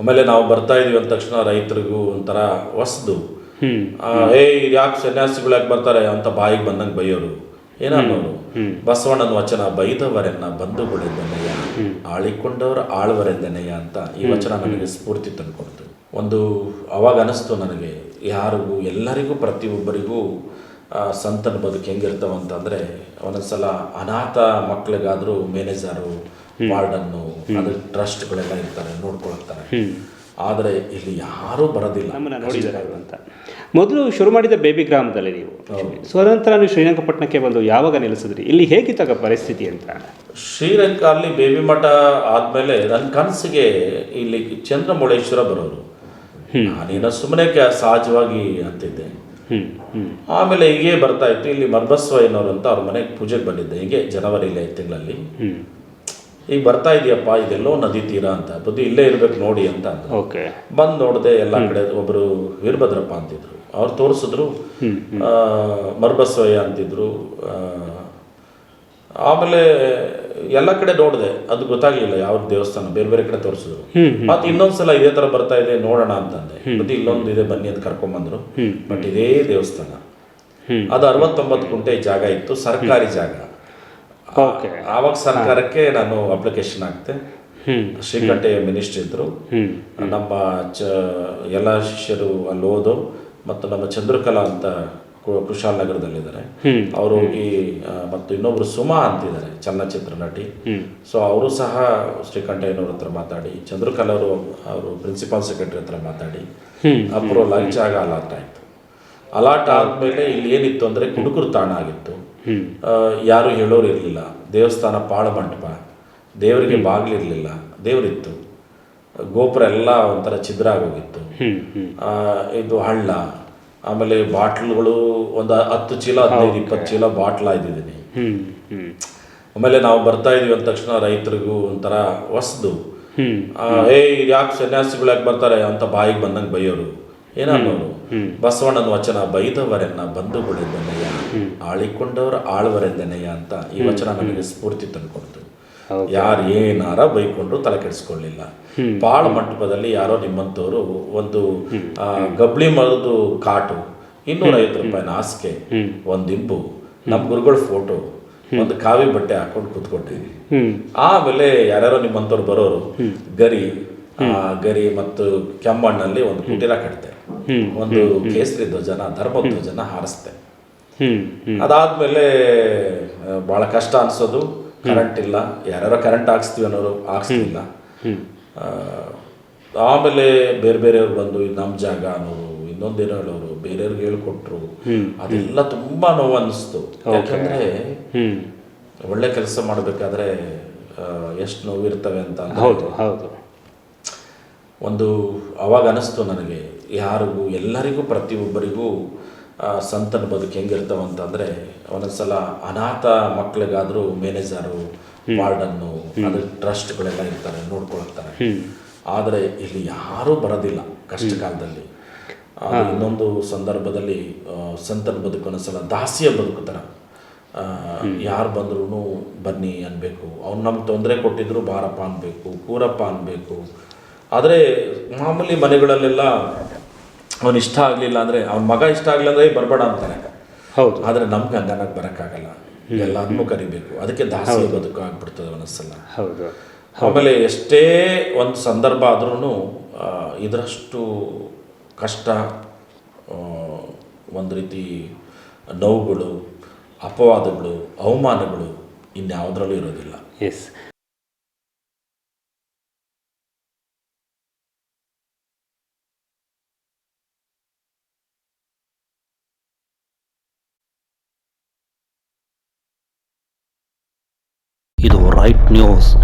ಆಮೇಲೆ ನಾವು ಬರ್ತಾ ಇದೀವಿ ಅಂದ ತಕ್ಷಣ ರೈತರಿಗೂ ಒಂಥರ ಹೊಸ್ದು. ಏ ಯಾಕೆ ಸನ್ಯಾಸಿಗಳು ಯಾಕೆ ಬರ್ತಾರೆ? ಅಂತ ಬಾಯಿಗೆ ಬಂದಂಗೆ ಬೈಯೋರು. ಏನನ್ನೋರು ಬಸವಣ್ಣನ ವಚನ ಬೈದವರೆನ್ನ ಬಂಧುಗಳೆಂದೆನೆಯ ಆಳಿಕೊಂಡವರು ಆಳ್ವರೆಂದೆನೆಯ ಅಂತ ಈ ವಚನ ನನಗೆ ಸ್ಫೂರ್ತಿ ತಂದುಕೊಡ್ತು. ಒಂದು ಅವಾಗ ಅನಿಸ್ತು ನನಗೆ ಯಾರಿಗೂ ಎಲ್ಲರಿಗೂ ಪ್ರತಿಯೊಬ್ಬರಿಗೂ ಸಂತನ ಬದುಕು ಹೆಂಗಿರ್ತಾವಂತಂದರೆ ಒಂದೊಂದು ಸಲ ಅನಾಥ ಮಕ್ಕಳಿಗಾದರೂ ಮ್ಯಾನೇಜರು ವಾರ್ಡನ್ನು ಅದ್ರ ಟ್ರಸ್ಟ್ಗಳೆಲ್ಲ ಇರ್ತಾರೆ ನೋಡ್ಕೊಳ್ತಾರೆ ಆದರೆ ಇಲ್ಲಿ ಯಾರೂ ಬರೋದಿಲ್ಲ. ನಮ್ಮನ್ನ ನೋಡಿದ್ದಾರೆ ಅಂತ. ಮೊದಲು ಶುರು ಮಾಡಿದ ಬೇಬಿ ಗ್ರಾಮದಲ್ಲಿ ನೀವು. ಸ್ವತಂತ್ರ ನೀವು ಶ್ರೀರಂಗಪಟ್ಟಣಕ್ಕೆ ಬಂದು ಯಾವಾಗ ನೆಲೆಸಿದ್ರಿ? ಇಲ್ಲಿ ಹೇಗಿತ್ತಾಗ ಪರಿಸ್ಥಿತಿ ಅಂತ? ಶ್ರೀರಂಗ ಅಲ್ಲಿ ಬೇಬಿ ಮಠ ಆದ್ಮೇಲೆ ನನ್ನ ಕನಸಿಗೆ ಇಲ್ಲಿ ಚಂದ್ರಮೌಳೇಶ್ವರ ಬರೋರು. ನಾನೇನೋ ಸುಮ್ಮನೆ ಸಹಜವಾಗಿ ಅಂತಿದ್ದೆ. ಆಮೇಲೆ ಹೀಗೆ ಬರ್ತಾ ಇತ್ತು. ಇಲ್ಲಿ ಮರ್ಬಸ್ವಯ್ಯನವರು ಅಂತ ಅವ್ರ ಮನೆಗೆ ಪೂಜೆಗೆ ಬಂದಿದ್ದೆ. ಹೀಗೆ ಜನವರಿ ಐದು ತಿಂಗಳಲ್ಲಿ. ಈಗ ಬರ್ತಾ ಇದೆಯಪ್ಪ ಇದೆಲ್ಲೋ ನದಿ ತೀರ ಅಂತ ಬುದ್ಧಿ ಇಲ್ಲೇ ಇರ್ಬೇಕು ನೋಡಿ ಅಂತ ಅಂದ್ರು. ಓಕೆ. ಬಂದು ನೋಡಿದೆ ಎಲ್ಲ ಕಡೆ ಒಬ್ರು ವೀರಭದ್ರಪ್ಪ ಅಂತಿದ್ರು. ಅವ್ರು ತೋರಿಸಿದ್ರು ಮರ್ಬಸ್ವಯ್ಯ ಅಂತಿದ್ರು ಆಮೇಲೆ ಎಲ್ಲ ಕಡೆ ನೋಡಿದೆ ಅದು ಗೊತ್ತಾಗ್ಲಿಲ್ಲ ಯಾವ ದೇವಸ್ಥಾನ ಬೇರೆ ಬೇರೆ ಕಡೆ ತೋರಿಸಿದ್ರು. ಮತ್ತೆ ಇನ್ನೊಂದ್ಸಲ ಇದೇ ತರ ಬರ್ತಾ ಇದೆ ನೋಡೋಣ ಅಂತಂದೆ ಮತ್ತೆ ಇಲ್ಲೊಂದು ಇದೆ ಬನ್ನಿ ಅಂತ ಕರ್ಕೊಂಬಂದ್ರು. ಬಟ್ ಇದೇ ದೇವಸ್ಥಾನ. ಅದು ಅರವತ್ತೊಂಬತ್ತು ಗುಂಟೆ ಜಾಗ ಇತ್ತು ಸರ್ಕಾರಿ ಜಾಗ. ಓಕೆ. ಆವಾಗ ಸರ್ಕಾರಕ್ಕೆ ನಾನು ಅಪ್ಲಿಕೇಶನ್ ಹಾಕ್ತೆ. ಶ್ರೀಕಂಠಯ್ಯ ಮಿನಿಸ್ಟ್ರಿ ಇದ್ರು. ನಮ್ಮ ಚ ಎಲ್ಲ ಶಿಷ್ಯರು ಅಲ್ಲಿ ಓದು ಮತ್ತು ನಮ್ಮ ಚಂದ್ರಕಲಾ ಅಂತ ಕುಶಾಲ್ ನಗರದಲ್ಲಿದ್ದಾರೆ. ಅವರು ಹೋಗಿ ಮತ್ತು ಇನ್ನೊಬ್ರು ಸುಮಾ ಅಂತಿದ್ದಾರೆ ಚಲನಚಿತ್ರ ನಟಿ. ಸೊ ಅವರು ಸಹ ಶ್ರೀಕಂಠಯ್ಯನವ್ರ ಹತ್ರ ಮಾತಾಡಿ ಚಂದ್ರಕಲಾ ಅವರು ಅವರು ಪ್ರಿನ್ಸಿಪಾಲ್ ಸೆಕ್ರೆಟರಿ ಹತ್ರ ಮಾತಾಡಿ. ಅಪ್ರೂವಲ್ ಆಗಿ ಜಾಗ ಅಲಾಟ್ ಆಯಿತು. ಅಲಾಟ್ ಆದಮೇಲೆ ಇಲ್ಲಿ ಏನಿತ್ತು ಅಂದರೆ ಕುಡುಕರು ತಾಣ ಆಗಿತ್ತು. ಯಾರು ಹೇಳೋರು ಇರಲಿಲ್ಲ. ದೇವಸ್ಥಾನ ಪಾಳ ಮಂಟಪ. ದೇವರಿಗೆ ಬಾಗಿಲಿರಲಿಲ್ಲ. ದೇವರಿತ್ತು. ಗೋಪುರ ಎಲ್ಲ ಒಂಥರ ಛಿದ್ರ ಆಗೋಗಿತ್ತು. ಇದು ಹಳ್ಳ ಆಮೇಲೆ ಬಾಟ್ಲುಗಳು ಒಂದು ಹತ್ತು ಚೀಲ ಹದಿನೈದು ಇಪ್ಪತ್ತು ಚೀಲ ಬಾಟ್ಲ ಹ್ಮ್ ಆಮೇಲೆ ನಾವು ಬರ್ತಾ ಇದೀವಿ ಅಂದ ತಕ್ಷಣ ರೈತರಿಗೂ ಒಂಥರ ಹೊಸದು. ಏ ಆ, ಏ ಯಾಕೆ ಸನ್ಯಾಸಿಗಳು ಯಾಕೆ ಬರ್ತಾರೆ? ಅಂತ ಬಾಯಿಗೆ ಬಂದಂಗೆ ಬೈಯೋರು. ಏನನ್ನೋರು ಬಸವಣ್ಣನ ವಚನ ಬೈದವರೆನ್ನ ಬಂಧುಗಳೆಂದೆನೆಯ ಆಳಿಕೊಂಡವರ ಆಳ್ವರೆಂದೆನೆಯ ಅಂತ ಈ ವಚನ ನಮಗೆ ಸ್ಫೂರ್ತಿ ತಂದುಕೊಡ್ತು. ಯಾರು ಏನಾರ ಬೈಕೊಂಡ್ರು ತಲೆ ಕೆಡಿಸ್ಕೊಳ್ಳಿಲ್ಲ. ಪಾಳ ಮಂಟಪದಲ್ಲಿ ಯಾರೋ ನಿಮ್ಮಂತವರು ಒಂದು ಗಬ್ಳಿ ಮರದು ಕಾಟು ಇನ್ನೂರೈವತ್ತು ರೂಪಾಯಿ ನಾಸಿಕೆ ಒಂದು ಇಂಬು ನಮ್ಮ ಗುರುಗಳ ಫೋಟೋ ಒಂದು ಕಾವಿ ಬಟ್ಟೆ ಹಾಕೊಂಡು ಕೂತ್ಕೊಂಡಿದ್ವಿ ಆಮೇಲೆ ಯಾರ್ಯಾರೋ ನಿಮ್ಮಂತವ್ರು ಬರೋರು ಗರಿ ಗರಿ ಮತ್ತು ಕೆಮ್ಮಣ್ಣಲ್ಲಿ ಒಂದು ಕುಟೀರ ಕಟ್ತೆ. ಒಂದು ಕೇಸರಿ ಧ್ವಜನ ಧರ್ಮ ಧ್ವಜನ ಹಾರಿಸ್ತೆ. ಅದಾದ್ಮೇಲೆ ಬಹಳ ಕಷ್ಟ ಅನ್ಸೋದು. ಕರೆಂಟ್ ಇಲ್ಲ. ಯಾರ್ಯಾರೋ ಕರೆಂಟ್ ಹಾಕ್ಸ್ತೀವಿ ಅನ್ನೋರು ಹಾಕ್ಸ್ತಿಲ್ಲ. ಆಮೇಲೆ ಬೇರೆ ಬೇರೆಯವ್ರು ಬಂದು ನಮ್ಮ ಜಾಗ ಅನ್ನೋರು ಇನ್ನೊಂದೇನೋ ಹೇಳೋರು ಬೇರೆಯವ್ರಿಗೆ ಹೇಳ್ಕೊಟ್ರು. ಅದೆಲ್ಲ ತುಂಬಾ ನೋವು ಅನ್ನಿಸ್ತು ಯಾಕಂದ್ರೆ ಒಳ್ಳೆ ಕೆಲಸ ಮಾಡಬೇಕಾದ್ರೆ ಎಷ್ಟು ನೋವಿರ್ತವೆ ಅಂತ ಹೌದು ಹೌದು. ಒಂದು ಅವಾಗ ಅನಿಸ್ತು ನನಗೆ. ಯಾರಿಗೂ ಎಲ್ಲರಿಗೂ ಪ್ರತಿಯೊಬ್ಬರಿಗೂ ಸಂತನ ಬದುಕು ಹೆಂಗಿರ್ತಾವ ಒಂದೊಂದು ಒಂದೊಂದ್ಸಲ ಅನಾಥ ಮಕ್ಳಿಗಾದ್ರೂ ಮ್ಯಾನೇಜರು ವಾರ್ಡನ್ನು ಅದ್ರ ಟ್ರಸ್ಟ್ಗಳೆಲ್ಲ ಇರ್ತಾರೆ ನೋಡ್ಕೊಳ್ತಾರೆ ಆದರೆ ಇಲ್ಲಿ ಯಾರೂ ಬರೋದಿಲ್ಲ ಕಷ್ಟ ಕಾಲದಲ್ಲಿ ಇನ್ನೊಂದು ಸಂದರ್ಭದಲ್ಲಿ ಸಂತನ ಬದುಕು ಒಂದೊಂದ್ಸಲ ದಾಸಿಯ ಬದುಕು ಥರ. ಯಾರು ಬಂದ್ರೂ ಬನ್ನಿ ಅನ್ಬೇಕು. ಅವ್ನು ನಮ್ಗೆ ತೊಂದರೆ ಕೊಟ್ಟಿದ್ರು ಬಾರಪ್ಪ ಅನ್ಬೇಕು ಕೂರಪ್ಪ ಅನ್ಬೇಕು. ಆದರೆ ಮಾಮೂಲಿ ಮನೆಗಳಲ್ಲೆಲ್ಲ ಅವನ ಇಷ್ಟ ಆಗಲಿಲ್ಲ ಅಂದರೆ ಅವನ ಮಗ ಇಷ್ಟ ಆಗಲಿಲ್ಲ ಅಂದರೆ ಬರಬೇಡ ಅಂತಾನೆ ಹೌದು. ಆದರೆ ನಮ್ಗೆ ಹಂಗನಕ್ಕೆ ಬರೋಕ್ಕಾಗಲ್ಲ. ಎಲ್ಲರನ್ನೂ ಕರಿಬೇಕು. ಅದಕ್ಕೆ ದಾಸಿ ಬದುಕು ಆಗ್ಬಿಡ್ತದೆ ಮನಸ್ಸಲ್ಲ. ಹೌದು. ಆಮೇಲೆ ಎಷ್ಟೇ ಒಂದು ಸಂದರ್ಭ ಆದ್ರೂ ಇದರಷ್ಟು ಕಷ್ಟ ಒಂದು ರೀತಿ ನೋವುಗಳು ಅಪವಾದಗಳು ಅವಮಾನಗಳು ಇನ್ಯಾವುದರಲ್ಲೂ ಇರೋದಿಲ್ಲ. S right news.